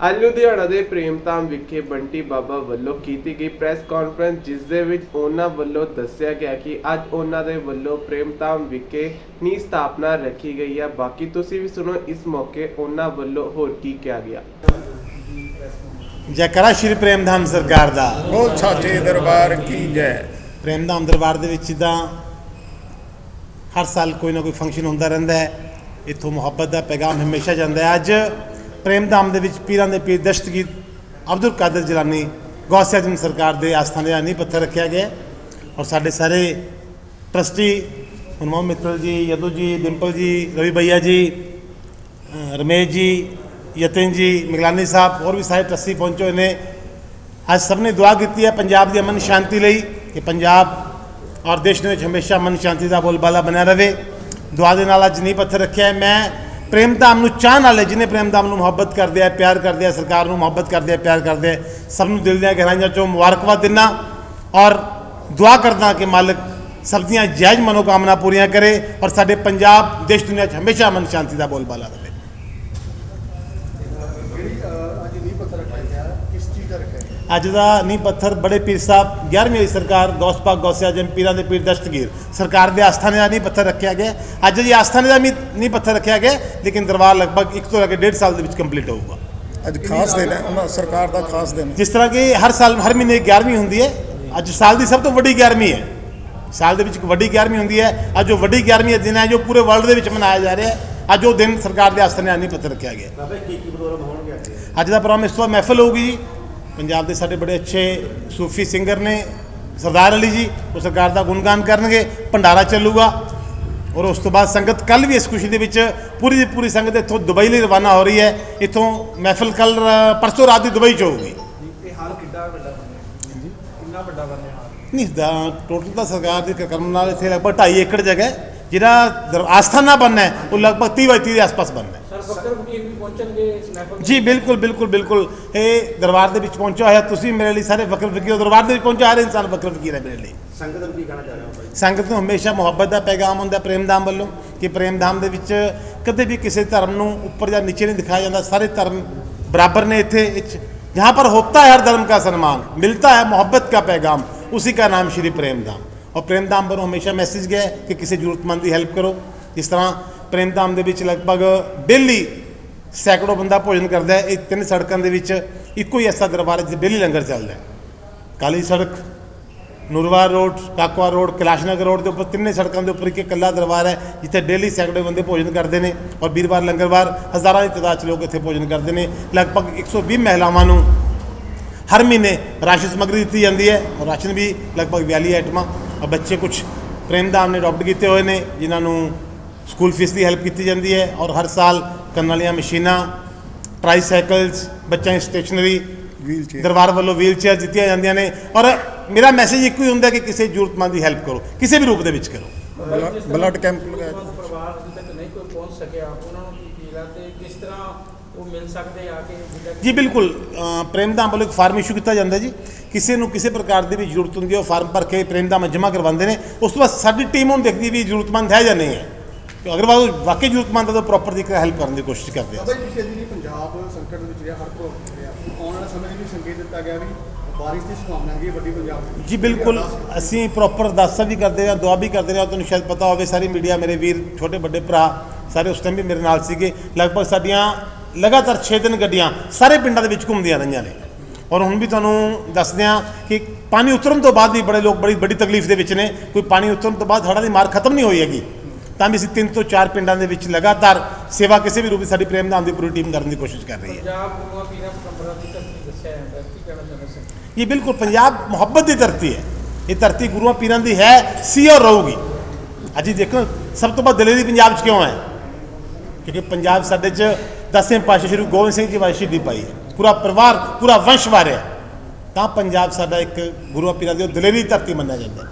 ਅੱਜ ਲੁਧਿਆਣਾ ਦੇ ਪ੍ਰੇਮਧਾਮ ਵਿਖੇ ਬੰਟੀ ਬਾਬਾ ਵੱਲੋਂ ਕੀਤੀ ਗਈ ਪ੍ਰੈਸ ਕਾਨਫਰੰਸ ਜਿਸ ਦੇ ਵਿੱਚ ਉਹਨਾਂ ਵੱਲੋਂ ਦੱਸਿਆ ਗਿਆ ਕਿ ਅੱਜ ਉਹਨਾਂ ਦੇ ਵੱਲੋਂ ਪ੍ਰੇਮਧਾਮ ਵਿਖੇ ਨੀ ਸਥਾਪਨਾ ਰੱਖੀ ਗਈ ਹੈ ਬਾਕੀ ਤੁਸੀਂ ਵੀ ਸੁਣੋ ਇਸ ਮੌਕੇ ਉਹਨਾਂ ਵੱਲੋਂ ਹੋਰ ਕੀ ਕਿਹਾ ਗਿਆ। ਜੈਕਾਰਾ ਸ਼੍ਰੀ ਪ੍ਰੇਮਧਾਮ ਸਰਕਾਰ ਦਾ। ਬੋਲ ਸਾਚੇ ਦਰਬਾਰ ਕੀ ਜੈ। ਪ੍ਰੇਮਧਾਮ ਦਰਬਾਰ ਦੇ ਵਿੱਚ ਜਿੱਦਾਂ ਹਰ ਸਾਲ ਕੋਈ ਨਾ ਕੋਈ ਫੰਕਸ਼ਨ ਹੁੰਦਾ ਰਹਿੰਦਾ ਹੈ। ਇੱਥੋਂ ਮੁਹੱਬਤ ਦਾ ਪੈਗਾਮ ਹਮੇਸ਼ਾ ਜਾਂਦਾ ਹੈ। ਅੱਜ ਪ੍ਰੇਮਧਾਮ ਦੇ ਵਿੱਚ ਪੀਰਾਂ ਦੇ ਪੀਰ ਦਸ਼ਤਗੀਰ ਅਬਦੁਲ ਕਾਦਰ ਜਲਾਨੀ ਗੌਸਿਆ ਜਨ ਸਰਕਾਰ ਦੇ ਆਸਥਾਨ ਦਾ ਨੀਂਹ ਪੱਥਰ ਰੱਖਿਆ ਗਿਆ ਔਰ ਸਾਡੇ ਸਾਰੇ ਟਰਸਟੀ ਹਨੂਮਾਨ ਮਿੱਤਲ ਜੀ, ਯਦੂ ਜੀ, ਡਿੰਪਲ ਜੀ, ਰਵੀ ਭਈਆ ਜੀ ਰਮੇਸ਼ ਜੀ, ਯਤਨ ਜੀ, ਮਿਗਲਾਨੀ ਸਾਹਿਬ, ਹੋਰ ਵੀ ਸਾਰੇ ਟਰਸਟੀ ਪਹੁੰਚੇ ਹੋਏ ਨੇ। ਅੱਜ ਸਭ ਨੇ ਦੁਆ ਕੀਤੀ ਹੈ ਪੰਜਾਬ ਦੀ ਅਮਨ ਸ਼ਾਂਤੀ ਲਈ ਕਿ ਪੰਜਾਬ ਔਰ ਦੇਸ਼ ਦੇ ਵਿੱਚ ਹਮੇਸ਼ਾ ਅਮਨ ਸ਼ਾਂਤੀ ਦਾ ਬੋਲਬਾਲਾ ਬਣਿਆ ਰਵੇ ਦੁਆ ਦੇ ਨਾਲ ਅੱਜ ਨੀਂਹ ਪੱਥਰ ਰੱਖਿਆ ਹੈ। ਮੈਂ ਪ੍ਰੇਮਧਾਮ ਨੂੰ ਚਾਹਣ ਵਾਲੇ ਜਿਹਨੇ ਪ੍ਰੇਮਧਾਮ ਨੂੰ ਮੁਹੱਬਤ ਕਰਦੇ ਆ, ਪਿਆਰ ਕਰਦੇ ਆ, ਸਰਕਾਰ ਨੂੰ ਮੁਹੱਬਤ ਕਰਦੇ ਆ, ਪਿਆਰ ਕਰਦੇ ਆ, ਸਭ ਨੂੰ ਦਿਲ ਦੀਆਂ ਗਹਿਰਾਈਆਂ ਚੋਂ ਮੁਬਾਰਕਬਾਦ ਦਿੰਦਾ ਔਰ ਦੁਆ ਕਰਦਾ ਕਿ ਮਾਲਕ ਸਭ ਦੀਆਂ ਜਾਇਜ਼ ਮਨੋਕਾਮਨਾ ਪੂਰੀਆਂ ਕਰੇ ਔਰ ਸਾਡੇ ਪੰਜਾਬ, ਦੇਸ਼, ਦੁਨੀਆ 'ਚ ਹਮੇਸ਼ਾ ਮਨ ਸ਼ਾਂਤੀ ਦਾ ਬੋਲਬਾਲਾ ਰਹੇ ਜਿਹੜੀ ਅਹ, ਅੱਜ ਨੀਂਹ ਪੱਥਰ ਰੱਖਿਆ ਗਿਆ ਕਿਸ ਚੀਜ਼ ਦਾ ਰੱਖਿਆ ਗਿਆ ਅੱਜ ਦਾ ਨੀਂਹ ਪੱਥਰ ਬੜੇ ਪੀਰ ਸਾਹਿਬ 11ਵੀਂ ਵਾਲੀ ਸਰਕਾਰ ਗੌਸ ਪਾਕ ਗੌਸਿਆ ਜਨ ਪੀਰਾਂ ਦੇ ਪੀਰ ਦਸਤਗੀਰ। ਸਰਕਾਰ ਦੇ ਆਸਥਾਨੇ ਦਾ ਨੀਂਹ ਪੱਥਰ ਰੱਖਿਆ ਗਿਆ। ਅੱਜ ਜੀ ਆਸਥਾਨੇ ਦਾ ਵੀ ਨੀਂਹ ਪੱਥਰ ਰੱਖਿਆ ਗਿਆ ਲੇਕਿਨ ਦਰਬਾਰ ਲਗਭਗ 1 ਤੋਂ ਲੈ ਕੇ 1.5 ਸਾਲ ਦੇ ਵਿੱਚ ਕੰਪਲੀਟ ਹੋਊਗਾ। ਅੱਜ ਖਾਸ ਦਿਨ ਹੈ ਉਹਨਾਂ ਸਰਕਾਰ ਦਾ ਖਾਸ ਦਿਨ ਹੈ। ਜਿਸ ਤਰ੍ਹਾਂ ਕਿ ਹਰ ਸਾਲ ਹਰ ਮਹੀਨੇ 11ਵੀਂ ਹੁੰਦੀ ਹੈ। ਅੱਜ ਸਾਲ ਦੀ ਸਭ ਤੋਂ ਵੱਡੀ 11ਵੀਂ ਹੈ। ਸਾਲ ਦੇ ਵਿੱਚ ਇੱਕ ਵੱਡੀ 11ਵੀਂ ਹੁੰਦੀ ਹੈ। ਅੱਜ ਉਹ ਵੱਡੀ 11ਵੀਂ ਦਾ ਦਿਨ ਹੈ ਜੋ ਪੂਰੇ ਵਰਲਡ ਦੇ ਵਿੱਚ ਮਨਾਇਆ ਜਾ ਰਿਹਾ ਹੈ। ਅੱਜ ਉਹ ਦਿਨ ਸਰਕਾਰ ਦੇ ਆਸਥਾਨੇ ਦਾ ਨੀਂਹ ਪੱਥਰ ਰੱਖਿਆ ਗਿਆ। ਬਾਬਾ ਕੀ ਕੀ ਪ੍ਰੋਗਰਾਮ ਹੋਣਗੇ ਅੱਜ ਦਾ ਪ੍ਰੋਗਰਾਮ ਇਸ ਤੋਂ ਬਾਅਦ ਮਹਿਫਲ ਹੋਊਗੀ ਜੀ। ਪੰਜਾਬ ਦੇ ਸਾਡੇ ਬੜੇ ਅੱਛੇ ਸੂਫੀ ਸਿੰਗਰ ਨੇ ਸਰਦਾਰ ਅਲੀ ਜੀ ਉਹ ਸਰਕਾਰ ਦਾ ਗੁਣਗਾਨ ਕਰਨਗੇ ਭੰਡਾਰਾ ਚੱਲੂਗਾ ਔਰ ਉਸ ਤੋਂ ਬਾਅਦ ਸੰਗਤ ਕੱਲ ਵੀ ਇਸ ਖੁਸ਼ੀ ਦੇ ਵਿੱਚ ਪੂਰੀ ਦੀ ਪੂਰੀ ਸੰਗਤ ਇੱਥੋਂ ਦੁਬਈ ਲਈ ਰਵਾਨਾ ਹੋ ਰਹੀ ਹੈ ਇੱਥੋਂ ਮਹਿਫਲ ਕੱਲ ਪਰਸੋਂ ਰਾਤ ਦੀ ਦੁਬਈ ਚ ਹੋਊਗੀ। ਇਹ ਹਾਲ ਕਿੱਡਾ ਵੱਡਾ ਬਣਿਆ ਕਿੰਨਾ ਵੱਡਾ ਬਣਿਆ ਨਹੀਂ ਦਾ ਟੋਟਲ ਤਾਂ ਸਰਕਾਰ ਦੇ ਕਰਮ ਨਾਲ ਇੱਥੇ ਲਗਭਗ 2.5 ਏਕੜ ਜਗ੍ਹਾ ਜਿਹੜਾ ਆਸਥਾਨਾ ਬਣਨਾ ਹੈ ਉਹ ਲਗਭਗ 30 ਬਾਈ 30 ਦੇ ਆਸ-ਪਾਸ ਬਣਨਾ ਹੈ। ਸਰ ਫਕਰ ਮੁਕੀਮ ਵੀ ਪਹੁੰਚਣਗੇ ਸਨੈਪਰ ਜੀ ਬਿਲਕੁਲ ਬਿਲਕੁਲ ਬਿਲਕੁਲ ਇਹ ਦਰਬਾਰ ਦੇ ਵਿੱਚ ਪਹੁੰਚਿਆ ਹੋਇਆ ਤੁਸੀਂ ਮੇਰੇ ਲਈ ਸਾਰੇ ਵਕਰ ਫਕੀਰ ਹੋ। ਦਰਬਾਰ ਦੇ ਵਿੱਚ ਪਹੁੰਚਿਆ ਹਰ ਇਨਸਾਨ ਵਕਰ ਫਕੀਰ ਹੈ ਮੇਰੇ ਲਈ ਸੰਗਤ ਨੂੰ ਕੀ ਕਹਿਣਾ ਚਾਹ ਰਹੇ ਹੋ ਭਾਈ ਸੰਗਤ ਨੂੰ ਹਮੇਸ਼ਾ ਮੁਹੱਬਤ ਦਾ ਪੈਗਾਮ ਹੁੰਦਾ ਪ੍ਰੇਮਧਾਮ ਵੱਲੋਂ ਕਿ ਪ੍ਰੇਮਧਾਮ ਦੇ ਵਿੱਚ ਕਦੇ ਵੀ ਕਿਸੇ ਧਰਮ ਨੂੰ ਉੱਪਰ ਜਾਂ ਨੀਚੇ ਨਹੀਂ ਦਿਖਾਇਆ ਜਾਂਦਾ ਸਾਰੇ ਧਰਮ ਬਰਾਬਰ ਨੇ ਇੱਥੇ ਵਿੱਚ जहाँ पर होता है हर धर्म का सम्मान मिलता है मोहब्बत का पैगाम उसी का नाम श्री प्रेमधाम और प्रेमधाम पर हमेशा मैसेज गया है कि किसी ਜ਼ਰੂਰਤਮੰਦ ਦੀ ਹੈਲਪ ਕਰੋ ਜਿਸ ਤਰ੍ਹਾਂ ਪ੍ਰੇਮਧਾਮ ਦੇ ਵਿੱਚ ਲਗਭਗ ਡੇਲੀ ਸੈਂਕੜੋ ਬੰਦਾ ਭੋਜਨ ਕਰਦਾ ਹੈ। ਇਹ ਤਿੰਨ ਸੜਕਾਂ ਦੇ ਵਿੱਚ ਇੱਕੋ ਹੀ ਐਸਾ ਦਰਬਾਰ ਹੈ ਜਿੱਥੇ ਡੇਲੀ ਲੰਗਰ ਚੱਲਦਾ ਹੈ। ਕਾਲੀ ਸੜਕ, Noorwar road Kakwa road Kailash Nagar road ਦੇ ਉੱਪਰ ਤਿੰਨੇ ਸੜਕਾਂ ਦੇ ਉੱਪਰ ਇੱਕ ਇਕੱਲਾ ਦਰਬਾਰ ਹੈ, ਜਿੱਥੇ ਡੇਲੀ ਸੈਂਕੜੇ ਬੰਦੇ ਭੋਜਨ ਕਰਦੇ ਨੇ ਔਰ ਵੀਰਵਾਰ, ਲੰਗਰਵਾਰ ਹਜ਼ਾਰਾਂ ਦੀ ਤਾਦਾਦ 'ਚ ਲੋਕ ਇੱਥੇ ਭੋਜਨ ਕਰਦੇ ਨੇ। ਲਗਭਗ 120 ਮਹਿਲਾਵਾਂ ਨੂੰ ਹਰ ਮਹੀਨੇ ਰਾਸ਼ਨ ਸਮੱਗਰੀ ਦਿੱਤੀ ਜਾਂਦੀ ਹੈ ਔਰ ਰਾਸ਼ਨ ਵੀ ਲਗਭਗ 42 ਆਈਟਮਾਂ ਔਰ ਬੱਚੇ ਕੁਝ ਪ੍ਰੇਮਦਾਨ ਨੇ ਅਡਾਪਟ ਕੀਤੇ ਹੋਏ ਨੇ, ਜਿਨ੍ਹਾਂ ਨੂੰ ਸਕੂਲ ਫੀਸ ਦੀ ਹੈਲਪ ਕੀਤੀ ਜਾਂਦੀ ਹੈ ਔਰ ਹਰ ਸਾਲ ਕੰਨਾਂ ਵਾਲੀਆਂ ਮਸ਼ੀਨਾਂ ਟ੍ਰਾਈਸਾਈਕਲਸ ਬੱਚਿਆਂ ਦੀ ਸਟੇਸ਼ਨਰੀ ਵੀਲ ਚੇਅਰ ਦਰਬਾਰ ਵੱਲੋਂ ਵੀਲ ਚੇਅਰ ਦਿੱਤੀਆਂ ਜਾਂਦੀਆਂ ਨੇ ਔਰ ਮੇਰਾ ਮੈਸੇਜ ਇੱਕੋ ਹੀ ਹੁੰਦਾ ਕਿ ਕਿਸੇ ਜ਼ਰੂਰਤਮੰਦ ਦੀ ਹੈਲਪ ਕਰੋ ਕਿਸੇ ਵੀ ਰੂਪ ਦੇ ਵਿੱਚ ਕਰੋ। ਬਲੱਡ ਕੈਂਪ ਲਗਾਇਆ ਦਾ ਪਰਿਵਾਰ ਤੱਕ ਨਹੀਂ ਕੋਈ ਪਹੁੰਚ ਸਕਿਆ ਉਹਨਾਂ ਨੂੰ ਕੀ ਫੀਲ ਆ ਤੇ ਕਿਸ ਤਰ੍ਹਾਂ ਉਹ ਮਿਲ ਸਕਦੇ ਆ ਕੇ ਜੀ ਬਿਲਕੁਲ ਅ, ਪ੍ਰੇਮਦਾਮ ਵੱਲੋਂ ਇੱਕ ਫਾਰਮ ਇਸ਼ੂ ਕੀਤਾ ਜਾਂਦਾ ਜੀ। ਕਿਸੇ ਨੂੰ ਕਿਸੇ ਪ੍ਰਕਾਰ ਦੀ ਵੀ ਜ਼ਰੂਰਤ ਹੁੰਦੀ ਹੈ ਉਹ ਫਾਰਮ ਭਰ ਕੇ ਪ੍ਰੇਮਦਾਮ ਜਮ੍ਹਾਂ ਕਰਵਾਉਂਦੇ ਨੇ। ਉਸ ਤੋਂ ਬਾਅਦ ਸਾਡੀ ਟੀਮ ਉਹਨੂੰ ਦੇਖਦੀ ਵੀ ਜ਼ਰੂਰਤਮੰਦ ਹੈ ਜਾਂ ਨਹੀਂ ਹੈ। ਅਗਰ ਉਹ ਵਾਕਈ ਜ਼ਰੂਰਤਮੰਦ ਤਾਂ ਪ੍ਰੋਪਰ ਦੀ ਹੈਲਪ ਕਰਨ ਦੀ ਕੋਸ਼ਿਸ਼ ਕਰਦੇ ਆ। ਜੀ ਪਿਛਲੇ ਦਿਨੀ ਪੰਜਾਬ ਸੰਕਟ ਦੇ ਵਿੱਚ ਰਿਹਾ ਹਰ ਪ੍ਰੋਗਰਾਮ ਰਿਹਾ। ਆਉਣ ਵਾਲੇ ਸਮੇਂ 'ਚ ਵੀ ਸੰਕੇਤ ਦਿੱਤਾ ਗਿਆ ਵੀ ਬਾਰਿਸ਼ ਦੀ ਸੰਭਾਵਨਾ ਹੈਗੀ ਹੈ ਵੱਡੀ ਪੰਜਾਬ ਵਿੱਚ। ਜੀ ਬਿਲਕੁਲ। ਅਸੀਂ ਪ੍ਰੋਪਰ ਦਾਸਾ ਵੀ ਕਰਦੇ ਹਾਂ ਦੁਆ ਵੀ ਕਰਦੇ ਹਾਂ। ਤੁਹਾਨੂੰ ਸ਼ਾਇਦ ਪਤਾ ਹੋਵੇ ਸਾਰੀ ਮੀਡੀਆ ਮੇਰੇ ਵੀਰ ਛੋਟੇ ਵੱਡੇ ਭਰਾ ਸਾਰੇ ਉਸ ਟਾਈਮ ਵੀ ਮੇਰੇ ਨਾਲ ਸੀਗੇ। ਲਗਭਗ ਸਾਡੀਆਂ ਲਗਾਤਾਰ 6 ਦਿਨ ਗੱਡੀਆਂ ਸਾਰੇ ਪਿੰਡਾਂ ਦੇ ਵਿੱਚ ਘੁੰਮਦੀਆਂ ਰਹੀਆਂ ਨੇ। ਔਰ ਹੁਣ ਵੀ ਤੁਹਾਨੂੰ ਦੱਸਦੇ ਹਾਂ ਕਿ ਪਾਣੀ ਉਤਰਨ ਤੋਂ ਬਾਅਦ ਵੀ ਬੜੇ ਲੋਕ ਬੜੀ ਵੱਡੀ ਤਕਲੀਫ ਦੇ ਵਿੱਚ ਨੇ। ਕੋਈ ਪਾਣੀ ਉਤਰਨ ਤੋਂ ਬਾਅਦ ਹੜ੍ਹਾਂ ਦੀ ਮਾਰ ਖਤਮ ਨਹੀਂ ਹੋਈ ਹੈਗੀ। ਤਾਂ ਵੀ ਅਸੀਂ ਤਿੰਨ ਤੋਂ ਚਾਰ ਪਿੰਡਾਂ ਦੇ ਵਿੱਚ ਲਗਾਤਾਰ ਸੇਵਾ ਕਿਸੇ ਵੀ ਰੂਪ ਵਿੱਚ ਸਾਡੀ ਪ੍ਰੇਮਦਾਨ ਦੀ ਪੂਰੀ ਟੀਮ ਕਰਨ ਦੀ ਕੋਸ਼ਿਸ਼ ਕਰ ਰਹੀ ਹੈ। ਪੰਜਾਬ ਗੁਰੂਆਂ ਪੀਰਾਂ ਪਰੰਪਰਾ ਦੀ ਧਰਤੀ ਦੱਸਿਆ ਜਾਂਦਾ ਹੈ। ਕੀ ਕਹਿਣਾ ਚਾਹੁੰਦੇ ਸਰ? ਇਹ ਬਿਲਕੁਲ ਪੰਜਾਬ ਮੁਹੱਬਤ ਦੀ ਧਰਤੀ ਹੈ। ਇਹ ਧਰਤੀ ਗੁਰੂਆਂ ਪੀਰਾਂ ਦੀ ਹੈ ਸੀ ਔਰ ਰਹੂਗੀ। ਅੱਜ ਦੇਖੋ ਸਭ ਤੋਂ ਵੱਧ ਦਲੇਰੀ ਪੰਜਾਬ 'ਚ ਕਿਉਂ ਹੈ? ਕਿਉਂਕਿ ਪੰਜਾਬ ਸਾਡੇ 'ਚ ਦਸਵੇਂ ਪਾਤਸ਼ਾਹ ਸ਼੍ਰੀ ਗੋਬਿੰਦ ਸਿੰਘ ਜੀ ਵਾਲੀ ਸ਼ਹੀਦੀ ਪਾਈ ਹੈ। ਪੂਰਾ ਪਰਿਵਾਰ ਪੂਰਾ ਵੰਸ਼ ਵਾਰਿਆ। ਤਾਂ ਪੰਜਾਬ ਸਾਡਾ ਇੱਕ ਗੁਰੂਆਂ ਪੀਰਾਂ ਦੀ ਦਲੇਰੀ ਧਰਤੀ ਮੰਨਿਆ ਜਾਂਦਾ ਹੈ।